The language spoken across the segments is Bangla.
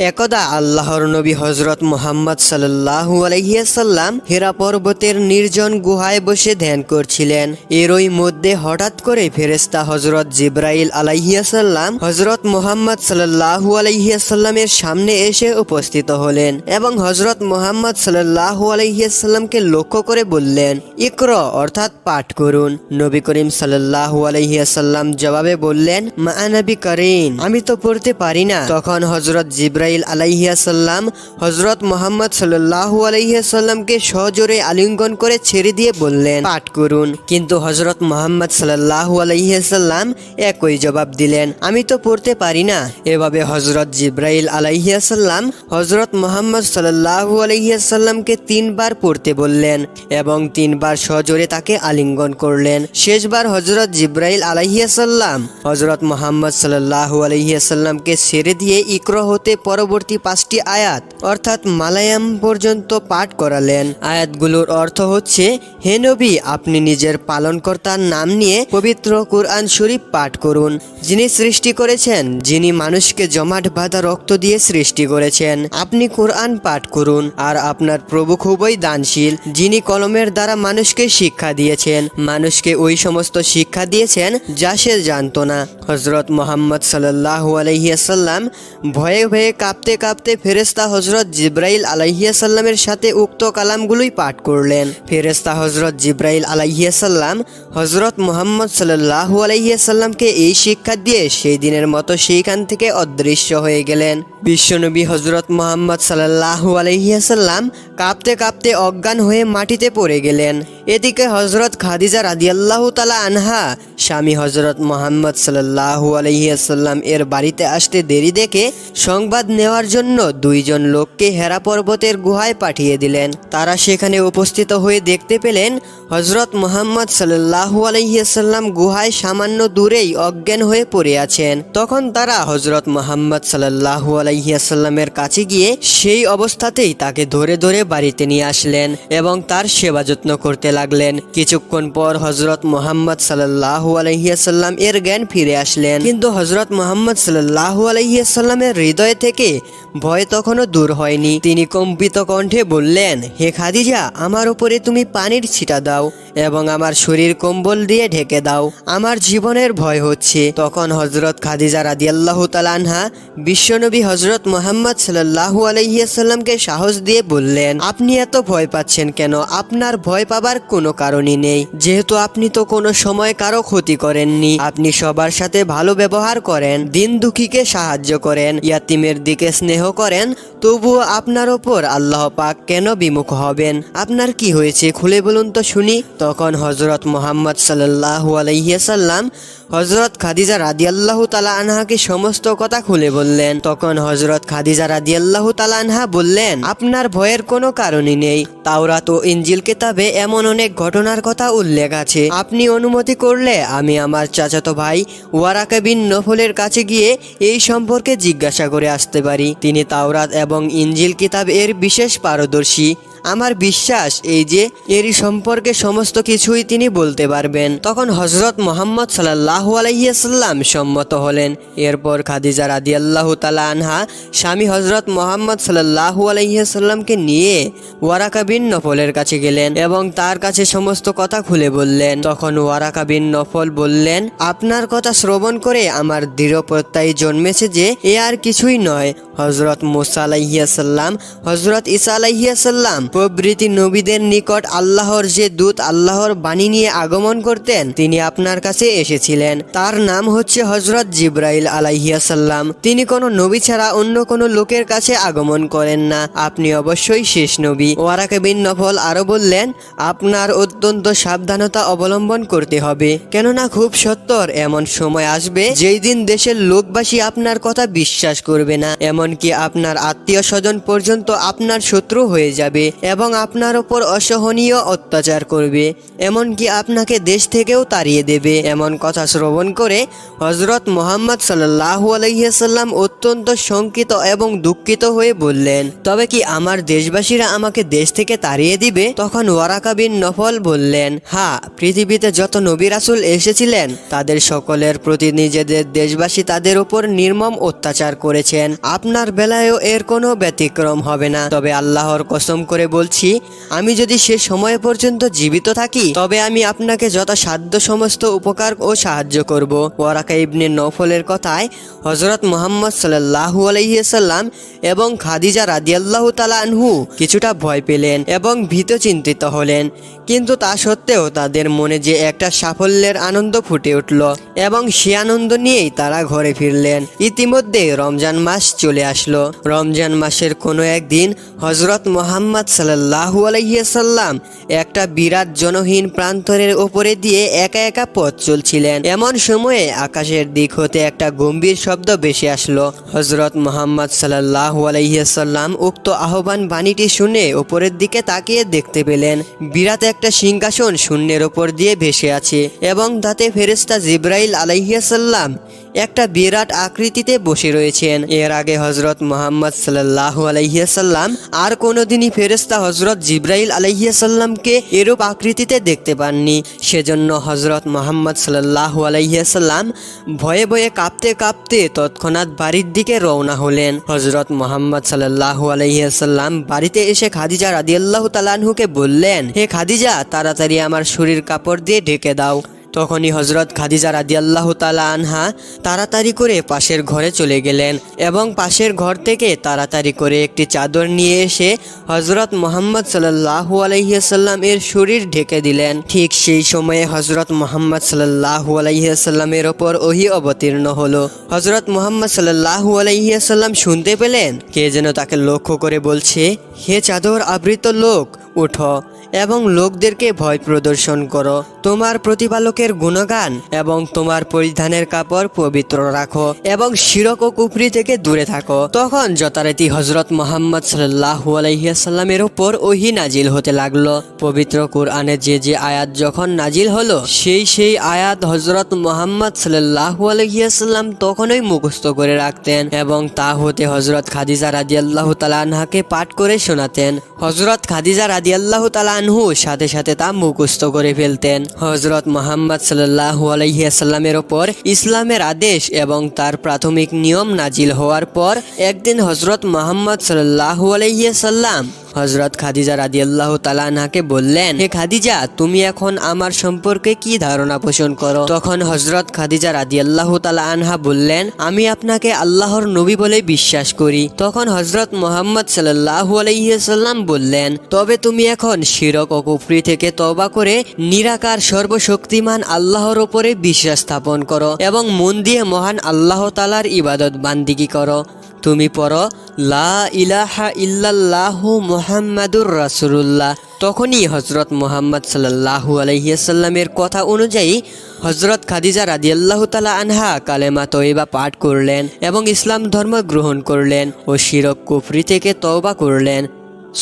একদা আল্লাহর নবী হজরত মোহাম্মদ সাল্লাহু আলহিয়াসাল্লাম হেরা পর্বতের নির্জন গুহায় বসে ধ্যান করছিলেন। এরই মধ্যে হঠাৎ করে ফেরেস্তা হজরত জিব্রাইল আলাইহিয়াসাল্লাম হজরত মোহাম্মদ সাল্লাহু আলহিয়াসাল্লামের সামনে এসে উপস্থিত হলেন এবং হজরত মোহাম্মদ সাল্লাহু আলহিয়াসাল্লামকে লক্ষ্য করে বললেন, ইকর অর্থাৎ পাঠ করুন। নবী করিম সাল্লাহু আলহিয়াসাল্লাম জবাবে বললেন, মা নবী করিন আমি তো পড়তে পারি না। তখন হজরত জিব্রাইল আলাইহিয়াসাল্লাম হজরত মোহাম্মদ সাল্লাহু আলাইহিয়াসাল্লামকে সজোরে আলিঙ্গন করে ছেড়ে দিয়ে বললেন, পাঠ করুন। কিন্তু হজরত মোহাম্মদ সাল্লাহু আলাইহিয়াসাল্লাম একই জবাব দিলেন, আমি তো পড়তে পারি না। এভাবে হজরত জিব্রাইল আলাইহিয়াসাল্লাম হজরত মোহাম্মদ সাল্লাহু আলাইহিয়াসাল্লামকে তিনবার পড়তে বললেন এবং তিনবার সজোরে তাকে আলিঙ্গন করলেন। শেষবার হজরত জিব্রাইল আলাইহিয়াসাল্লাম হজরত মোহাম্মদ সাল্লাহু আলাইহিয়াসাল্লামকে ছেড়ে দিয়ে ইকর হতে পরবর্তী পাঁচটি আয়াত, অর্থাৎ মালায়াম পর্যন্ত পাঠ করালেন। আয়াতগুলোর অর্থ হচ্ছে, হে নবী, আপনি নিজের পালনকর্তার নাম নিয়ে পবিত্র কুরআন শরীফ পাঠ করুন, যিনি সৃষ্টি করেছেন, যিনি মানুষকে জমাট বাঁধা রক্ত দিয়ে সৃষ্টি করেছেন। আপনি কোরআন পাঠ করুন, আর আপনার প্রভু খুবই দানশীল, যিনি কলমের দ্বারা মানুষকে শিক্ষা দিয়েছেন। মানুষকে ওই সমস্ত শিক্ষা দিয়েছেন, যা সে জানতো না। হজরত মোহাম্মদ সাল্লাহু আলহিয়াসাল্লাম ভয়ে ভয়ে কাঁপতে কাঁপতে ফেরেস্তা হজরত জিব্রাইল আলাইহিয়াসাল্লামের সাথে উক্ত কালামগুলোই পাঠ করলেন। ফেরেস্তা হজরত জিব্রাইল আলাইহিয়াসাল্লাম হজরত মোহাম্মদ সাল্লাহু আলাইহিয়াসাল্লামকে এই শিক্ষা দিয়ে সেই দিনের মতো সেইখান থেকে অদৃশ্য হয়ে গেলেন। বিশ্বনবী হজরত মোহাম্মদ সাল্লাহু আলহিয়াসাল্লাম কাঁপতে কাঁপতে অজ্ঞান হয়ে মাটিতে পড়ে গেলেন। এদিকে হজরত খাদিজা রাদিয়াল্লাহু তালা আনহা, স্বামী হজরত মোহাম্মদ সাল্লাহু আলহিয়াসাল্লাম এর বাড়িতে আসতে দেরি দেখে সংবাদ নেওয়ার জন্য দুইজন লোককে হেরা পর্বতের গুহায় পাঠিয়ে দিলেন। তারা সেখানে উপস্থিত হয়ে দেখতে পেলেন হজরত মোহাম্মদ সাল্লাহু আলহিয়াসাল্লাম গুহায় সামান্য দূরেই অজ্ঞান হয়ে পড়ে আছেন। তখন তারা হজরত মোহাম্মদ সাল্লাহু আলাইহিয়াসাল্লামের কাছে গিয়ে সেই অবস্থাতেই তাকে ধরে ধরে বাড়িতে নিয়ে আসলেন এবং তার সেবা যত্ন করতে লাগলেন। কিছুক্ষণ পর হজরত মোহাম্মদ সাল্লাহু আলহিয়াসাল্লাম এর জ্ঞান ফিরে আসলেন। কিন্তু হজরত মোহাম্মদ সাল্লাহু আলহিয়াসাল্লামের হৃদয় থেকে ভয় তখনও দূর হয়নি। তিনি কম্পিত কণ্ঠে বললেন, হে খাদিজা, আমার উপরে তুমি পানির ছিটা দাও এবং আমার শরীর কম্বল দিয়ে ঢেকে দাও। আমার জীবনের ভয় হচ্ছে। তখন হজরত খাদিজা রাদিয়াল্লাহু তালানহা বিশ্বনবী হজরত মোহাম্মদ সাল্লাহু আলহিয়াসাল্লামকে সাহস দিয়ে বললেন, আপনি এত ভয় পাচ্ছেন কেন? আপনার ভয় পাবার কোনো কারণই নেই। যেহেতু আপনি তো কোনো সময় কারও ক্ষতি করেননি। আপনি সবার সাথে ভালো ব্যবহার করেন দিন দুঃখীকে সাহায্য করেন, ইয়াতিমের দিকে স্নেহ করেন, তবুও আপনার ওপর আল্লাহ পাক কেন বিমুখ হবেন? আপনার কি হয়েছে খুলে বলুন তো শুনি। তখন হজরত মোহাম্মদ সাল্লাহ আলহিয়াসাল্লাম হজরত খাদিজা রাদিয়াল্লাহু তালা আনহাকে সমস্ত কথা খুলে বললেন। তখন হজরত খাদিজা রাদিয়াল্লাহু তালা আনহা বললেন, আপনার ভয়ের কোনো কারণই নেই। তাওরাত ও ইঞ্জিল কেতাবে এমন অনেক ঘটনার কথা উল্লেখ আছে। আপনি অনুমতি করলে আমি আমার চাচাতো ভাই ওয়ারাকা বিন নফলের কাছে গিয়ে এই সম্পর্কে জিজ্ঞাসা করে আসতে পারি। তিনি তাওরাত এবং ইঞ্জিল কিতাব এর বিশেষ পারদর্শী। আমার বিশ্বাস এই যে এরই সম্পর্কে সমস্ত কিছুই তিনি বলতে পারবেন। তখন হজরত মোহাম্মদ সাল্লাহু আলহিয়াসাল্লাম সম্মত হলেন। এরপর খাদিজা রাদি আল্লাহ তালা আনহা স্বামী হজরত মোহাম্মদ সাল্লাহু আলহিয়াসাল্লামকে নিয়ে ওয়ারাকা বিন নফলের কাছে গেলেন এবং তার কাছে সমস্ত কথা খুলে বললেন। তখন ওয়ারাকা বিন নফল বললেন, আপনার কথা শ্রবণ করে আমার দৃঢ় প্রত্যয় জন্মেছে যে এ আর কিছুই নয়। হজরত মুসা আলাইহিয়াসাল্লাম হজরত ইসা আলাইহিয়াসাল্লাম প্রভৃতি নবীদের নিকট আল্লাহর যে দূত, আল্লাহর বাণী নিয়ে আগমন করতেন, তিনি আপনার কাছে এসেছিলেন। তার নাম হচ্ছে হজরত জিব্রাইল আলাইহিয়াসাল্লাম তিনি কোনো নবী ছাড়া অন্য কোনো লোকের কাছে আগমন করেন না। আপনি অবশ্যই শেষ নবী। ওয়ারাকে বিন নফল আরও বললেন, আপনার অত্যন্ত সাবধানতা অবলম্বন করতে হবে। কেননা খুব সত্তর এমন সময় আসবে, যেই দিন দেশের লোকবাসী আপনার কথা বিশ্বাস করবে না। এমনকি আপনার আত্মীয় স্বজন পর্যন্ত আপনার শত্রু হয়ে যাবে এবং আপনার ওপর অসহনীয় অত্যাচার করবে। এমনকি আপনাকে দেশ থেকেও তাড়িয়ে দেবে। এমন কথা শ্রবণ করে হজরত মোহাম্মদ সাল্লাহু আলহিহাসাল্লাম অত্যন্ত শঙ্কিত এবং দুঃখিত হয়ে বললেন, তবে কি আমার দেশবাসীরা আমাকে দেশ থেকে তাড়িয়ে দিবে? তখন ওয়ারাকা বিন নফল বললেন, হা, পৃথিবীতে যত নবী রাসুল এসেছিলেন, তাদের সকলের প্রতি নিজেদের দেশবাসী তাদের উপর নির্মম অত্যাচার করেছেন। আপনার আপনার বেলায়ও এর কোনো ব্যতিক্রম হবে না। তবে আল্লাহর কসম করে বলছি, আমি যদি সে সময় পর্যন্ত জীবিত থাকি, তবে আমি আপনাকে যথাসাধ্য সমস্ত উপকার ও সাহায্য করব। ওয়ারাকা ইবনে নফলের কথায় হজরত মোহাম্মদ সাল্লাহু আলহিসাল্লাম এবং খাদিজা রাদিয়াল্লাহু তালা আনহু কিছুটা ভয় পেলেন এবং ভীত চিন্তিত হলেন। কিন্তু তা সত্ত্বেও তাদের মনে যে একটা সাফল্যের আনন্দ ফুটে উঠল এবং সে আনন্দ নিয়েই তারা ঘরে ফিরলেন। ইতিমধ্যে রমজান মাস চলে আসলো। রমজান মাসের কোনো একদিন হজরত মোহাম্মদ সাল্লাহু আলহিসাল্লাম একটা বিরাট জনহীন প্রান্তরের ওপরে দিয়ে একা একা পথ চলছিলেন। এমন সময়ে আকাশের দিক হতে একটা গম্ভীর শব্দ ভেসে আসলো। হজরত মোহাম্মদ সাল্লাহু আলহিসাল্লাম উক্ত আহ্বান বাণীটি শুনে ওপরের দিকে তাকিয়ে দেখতে পেলেন। বিরাট একটা সিংহাসন শূন্যের ওপর দিয়ে ভেসে আছে এবং তাতে ফেরেস্তা জিব্রাইল আলাইসাল্লাম একটা বিরাট আকৃতিতে বসে রয়েছেন। এর আগে হজরত মোহাম্মদ সাল্লাহ আলাইসাল্লাম আর কোনোদিনই ফেরেস্তা হজরত জিব্রাইল আলাইসাল্লামকে এরূপ আকৃতিতে দেখতে পাননি। সেজন্য হজরত মোহাম্মদ সাল্লাহ আলাইসাল্লাম ভয়ে ভয়ে কাঁপতে কাঁপতে তৎক্ষণাৎ বাড়ির দিকে রওনা হলেন। হজরত মোহাম্মদ সাল্লাহ আলাইসাল্লাম বাড়িতে এসে খাদিজা রাদিয়াল্লাহ তালানহুকে বললেন, হে খাদিজা, তাড়াতাড়ি আমার শরীর কাপড় দিয়ে ঢেকে দাও। তখনই হজরত খাদিজা রাদিয়াল্লাহ তালা আনহা তাড়াতাড়ি করে পাশের ঘরে চলে গেলেন এবং পাশের ঘর থেকে তাড়াতাড়ি করে একটি চাদর নিয়ে এসে হজরত মোহাম্মদ সাল্লাহু আলহিহাল্লাম এর শরীর ঢেকে দিলেন। ঠিক সেই সময়ে হজরত মোহাম্মদ সাল্লাহু আলহিহাল্লামের ওপর ওহি অবতীর্ণ হলো। হজরত মোহাম্মদ সাল্লাহু আলহিহাল্লাম শুনতে পেলেন? কে যেন তাকে লক্ষ্য করে বলছে, হে চাদর আবৃত লোক, উঠো। এবং লোকদেরকে ভয় প্রদর্শন করো। তোমার প্রতিপালকের গুণগান এবং তোমার পরিধানের কাপড় পবিত্র রাখো এবং শিরক ও কুফরি থেকে দূরে থাকো। তখন যথারীতি হজরত মোহাম্মদ সাল্লাহু আলাইসাল্লামের ওপর ওহি নাজিল হতে লাগল। পবিত্র কোরআনে যে যে আয়াত যখন নাজিল হলো, সেই সেই আয়াত হজরত মোহাম্মদ সাল্লাহু আলহিয়াসাল্লাম তখনই মুখস্থ করে রাখতেন এবং তা হতে হজরত খাদিজা রাদিয়াল্লাহু তালা আনহাকে পাঠ করে শোনাতেন। হজরত খাদিজা রাদিয়াল্লাহু তালা আনহু সাথে সাথে তা মুখস্থ করে ফেলতেন। হজরত মোহাম্মদ সাল্লাহ আলহিয়াসাল্লামের ওপর ইসলামের আদেশ এবং তার প্রাথমিক নিয়ম নাজিল হওয়ার পর একদিন হজরত মোহাম্মদ সাল্লাহ আলহিয়াসাল্লাম হজরত খাদিজা রাদিয়াল্লাহু তালা আনহাকে বললেন, হে খাদিজা, তুমি এখন আমার সম্পর্কে কি ধারণা পোষণ করো? তখন হজরত খাদিজা রাদিয়াল্লাহু তালা আনহা বললেন, আমি আপনাকে আল্লাহর নবী বলে বিশ্বাস করি। তখন হজরত মোহাম্মদ সাল্লাহু আলাইসাল্লাম বললেন, তবে তুমি এখন শিরক ও কুফরি থেকে তবা করে নিরাকার সর্বশক্তিমান আল্লাহর ওপরে বিশ্বাস স্থাপন করো এবং মন দিয়ে মহান আল্লাহ তালার ইবাদত বান্দিগি করো। তুমি পড়ো, লা ইলাহা ইল্লাল্লাহু মুহাম্মাদুর রাসূলুল্লাহ। তখনই হজরত মোহাম্মদ সাল্লাল্লাহু আলাইসাল্লামের কথা অনুযায়ী হজরত খাদিজা রাদিয়াল্লাহু তালা আনহা কালেমা তৈবা পাঠ করলেন এবং ইসলাম ধর্ম গ্রহণ করলেন ও শিরক কুফরি থেকে তওবা করলেন।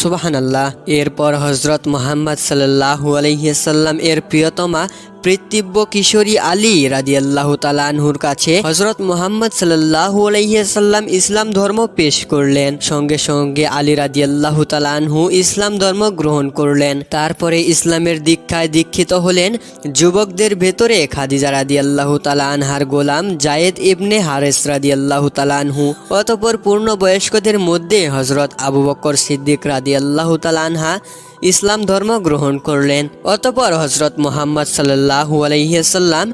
সুবাহান আল্লাহ এরপর হজরত মোহাম্মদ সাল্লাহু আলহিসাল্লাম এর প্রিয়তমা পৃথিব্য কিশোরী আলী রাদিয়াল্লাহু তালানহুর কাছে হজরত মোহাম্মদ সাল্লাহু আলহিসাল্লাম ইসলাম ধর্ম পেশ করলেন। সঙ্গে সঙ্গে আলী রাদিয়াল্লাহু তালানহু ইসলাম ধর্ম গ্রহণ করলেন। তারপরে ইসলামের দীক্ষায় দীক্ষিত হলেন যুবকদের ভেতরে খাদিজা রাদিয়াল্লাহু তালা আনহার গোলাম জায়েদ ইবনে হারেস রাদিয়াল্লাহু তালানহু অতপর পূর্ণ বয়স্কদের মধ্যে হজরত আবু বকর সিদ্দিক রাদিয়াল্লাহু তালা আনহা ইসলাম ধর্ম গ্রহণ করলেন। অতপর হজরত মোহাম্মদ সাল্লাহু আলহিহাল্লাম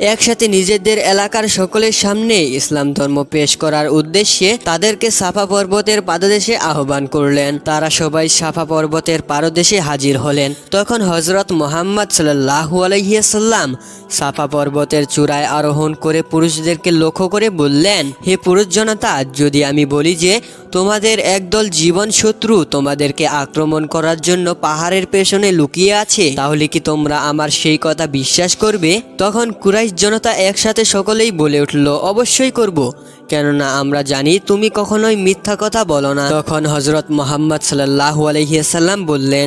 একসাথে নিজেদের এলাকার সকলের সামনে ইসলাম ধর্ম পেশ করার উদ্দেশ্যে তাদেরকে সাফা পর্বতের পাদদেশে আহ্বান করলেন। তারা সবাই সাফা পর্বতের পারদেশে হাজির হলেন। তখন হজরত মোহাম্মদ সাল্লাহু আলহিয়াসাল্লাম সাফা পর্বতের চূড়ায় আরোহণ করে পুরুষদেরকে লক্ষ্য করে বললেন, হে পুরুষ জনতা, যদি আমি বলি যে তোমাদের একদল জীবন শত্রু তোমাদেরকে আক্রমণ করার জন্য পাহাড়ের পেছনে লুকিয়ে আছে, তাহলে কি তোমরা আমার সেই কথা বিশ্বাস করবে? তখন কুরাইশ জনতা একসাথে সকলেই বলে উঠল অবশ্যই করব। কেননা আমরা জানি তুমি কখনোই মিথ্যা কথা বলো না। তখন হজরত মোহাম্মদ সাল্লাহ আলহিয়াসাল্লাম বললেন,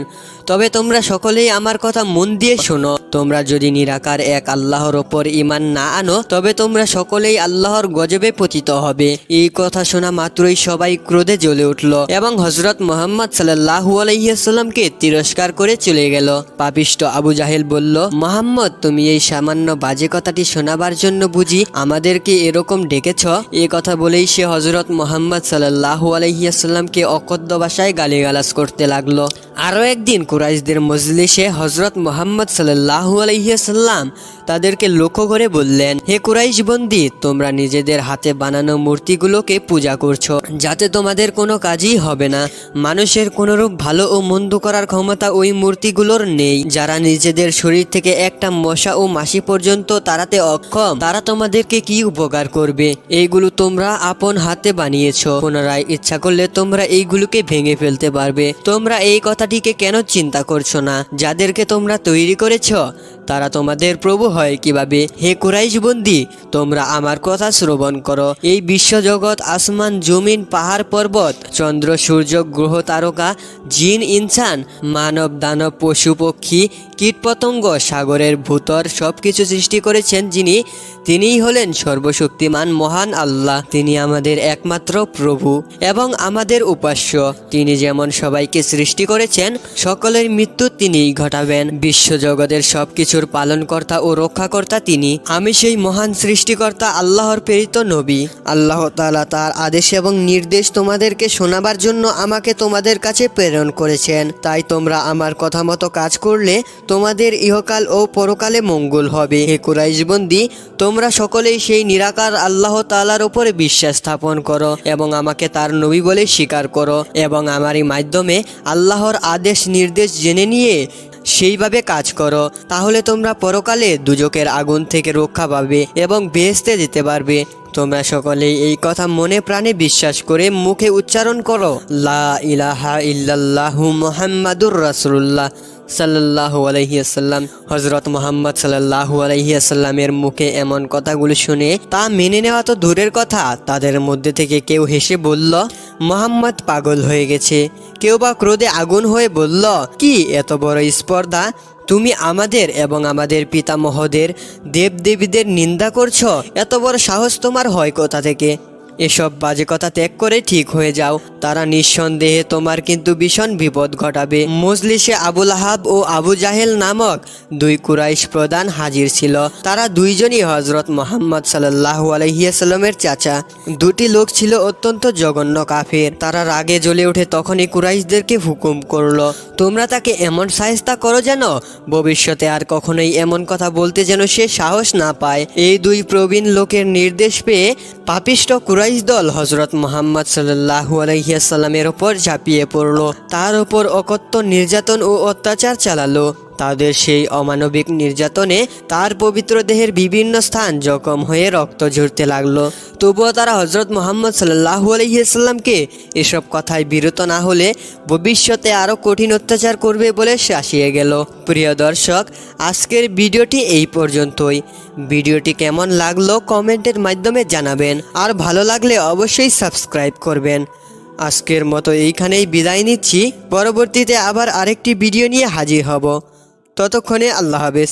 তবে তোমরা সকলেই আমার কথা মন দিয়ে শোনো। তোমরা যদি নিরাকার এক আল্লাহর ওপর ইমান না আনো, তবে তোমরা সকলেই আল্লাহর গজবে পতিত হবে। এই কথা শোনা মাত্রই সবাই ক্রোধে জ্বলে উঠল এবং হজরত মোহাম্মদ সাল্লাহু আলহিহাস্লামকে তিরস্কার করে চলে গেল। পাপিষ্ট আবু জাহেল বলল, মোহাম্মদ, তুমি এই সামান্য বাজে কথাটি শোনাবার জন্য বুঝি আমাদেরকে এরকম ডেকেছ? এ কথা বলেই সে হজরত মোহাম্মদ সাল্লাহ আলহিয়াসাল্লামকে অকদ্য ভাষায় গালিগালাজ করতে লাগল। আরও একদিন কুরাইশদের মজলিসে হজরত মোহাম্মদ সাল্লাহ আলহিয়াসাল্লাম তাদেরকে লক্ষ্য করে বললেন, হে কুরাইশ বন্দি, তোমরা নিজেদের হাতে বানানো মূর্তিগুলোকে পূজা করছ। যাতে তোমাদের কোনো কাজই হবে না। মানুষের কোনোরূপ ভালো ও মন্দ করার ক্ষমতা ওই মূর্তিগুলোর নেই। যারা নিজেদের শরীর থেকে একটা মশা ও মাসি পর্যন্ত তাড়াতে অক্ষম, তারা তোমাদেরকে কি উপকার করবে? এইগুলো তোমরা আপন হাতে বানিয়েছো। পুনরায় ইচ্ছা করলে তোমরা এইগুলোকে ভেঙে ফেলতে পারবে। তোমরা এই কথাটিকে কেন চিন্তা করছ না? যাদেরকে তোমরা তৈরি করেছ, তারা তোমাদের প্রভু হয় কীভাবে? হে কুরাইশ বন্দি, তোমরা আমার কথা শ্রবণ করো। এই বিশ্বজগৎ আসমান, জমিন, পাহাড়, পর্বত, চন্দ্র, সূর্য, গ্রহ, তারকা, জিন, ইনসান, মানব, দানব, পশু, পক্ষী, কীটপতঙ্গ, সাগরের ভূতর সব কিছু সৃষ্টি করেছেন যিনি। তিনিই হলেন সর্বশক্তিমান মহান আল্লাহ। তিনি আমাদের একমাত্র প্রভু এবং আমাদের উপাস্য। তিনি যেমন সবাইকে সৃষ্টি করেছেন সকলের মৃত্যু তিনিই ঘটাবেন। বিশ্বজগতের সব কিছুর পালনকর্তা ও রক্ষাকর্তা তিনি। আমি সেই মহান সৃষ্টিকর্তা, আল্লাহর প্রেরিত নবী। আল্লাহ তালা তার আদেশ এবং নির্দেশ তোমাদেরকে শোনাবার জন্য আমাকে তোমাদের কাছে প্রেরণ করেছেন। তাই তোমরা আমার কথা মতো কাজ করলে তোমাদের ইহকাল ও পরকালে মঙ্গল হবে। হে কুরাইশ বন্দি, তোমরা সকলেই সেই নিরাকার আল্লাহ তালার উপরে বিশ্বাস স্থাপন করো এবং আমাকে তার নবী বলে স্বীকার করো এবং আমারই মাধ্যমে আল্লাহর আদেশ নির্দেশ জেনে নিয়ে সেইভাবে কাজ করো। তাহলে তোমরা পরকালে দুজকের আগুন থেকে রক্ষা পাবে এবং বেহেস্তে যেতে পারবে। তোমরা সকলেই এই কথা মনে প্রাণে বিশ্বাস করে মুখে উচ্চারণ করো। লা ইলাহা ইল্লাল্লাহু মুহাম্মাদুর রাসূলুল্লাহ সাল্লাল্লাহু আলাইহিয়াসাল্লাম হজরত মোহাম্মদ সাল্লাল্লাহু আলাইহিয়াসাল্লামের মুখে এমন কথাগুলো শুনে তা মেনে নেওয়া তো দূরের কথা। তাদের মধ্যে থেকে কেউ হেসে বলল মোহাম্মদ পাগল হয়ে গেছে। কেউ বা ক্রোধে আগুন হয়ে বলল, কি এত বড় স্পর্ধা? তুমি আমাদের এবং আমাদের পিতামহদের দেবদেবীদের নিন্দা করছ? এত বড় সাহস তোমার হয় কোথা থেকে? এসব বাজে কথা ত্যাগ করে ঠিক হয়ে যাও। তারা নিঃসন্দেহে তোমার কিন্তু ভীষণ বিপদ ঘটাবে। মজলিসে আবুল আহাব ও আবু জাহেল নামক দুই কুরাইশ প্রধান হাজির ছিল। তারা দুইজনই হজরত মোহাম্মদ সাল্লাহ আলহিয়াসাল্লামের চাচা। দুটি লোক ছিল অত্যন্ত জঘন্য কাফের। তারা রাগে জ্বলে উঠে তখনই কুরাইশদেরকে হুকুম করল, তোমরা তাকে এমন সাহেস্তা করো যেন ভবিষ্যতে আর কখনোই এমন কথা বলতে যেন সে সাহস না পায়। এই দুই প্রবীণ লোকের নির্দেশ পেয়ে পাপিষ্ট কুরাইশ দল হজরত মোহাম্মদ সাল্লাহু আলহিয়াসাল্লামের ওপর ঝাঁপিয়ে পড়ল। তার ওপর অকত্য নির্যাতন ও অত্যাচার চালালো। তাদের সেই অমানবিক নির্যাতনে তার পবিত্র দেহের বিভিন্ন স্থান জখম হয়ে রক্ত ঝরতে লাগল। তবুও তারা হজরত মোহাম্মদ সাল্লাহু আলহিহাল্লামকে এসব কথায় বিরত না হলে ভবিষ্যতে আরও কঠিন অত্যাচার করবে বলে শাসিয়ে গেল। প্রিয় দর্শক, আজকের ভিডিওটি এই পর্যন্তই। ভিডিওটি কেমন লাগল কমেন্টের মাধ্যমে জানাবেন। আর ভালো লাগলে অবশ্যই সাবস্ক্রাইব করবেন। আজকের মতো এইখানেই বিদায় নিচ্ছি। পরবর্তীতে আবার আরেকটি ভিডিও নিয়ে হাজির হব। ততক্ষণে আল্লাহ হাফেজ।